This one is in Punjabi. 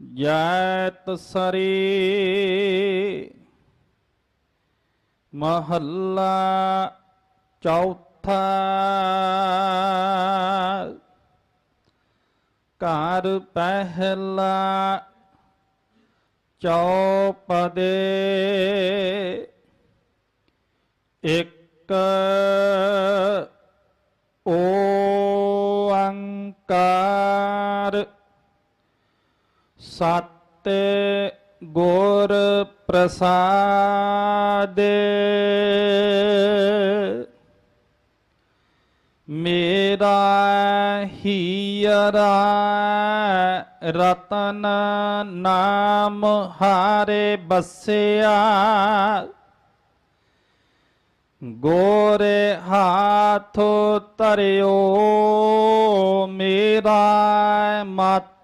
ਜੈਤ ਸਰੀ ਮਹੱਲਾ ਚੌਥਾ ਘਰ ਪਹਿਲਾ ਚੌਪਦੇ ਇੱਕ ਓੰਕਾਰ ਸਤ ਗੁਰ ਪ੍ਰਸਾਦਿ ਮੇਰਾ ਹੀਰਾ ਰਤਨ ਨਾਮ ਹਾਰੇ ਬਸਿਆ। ਗੋਰੇ ਹਾਥ ਤਰਿਓ ਮੇਰਾ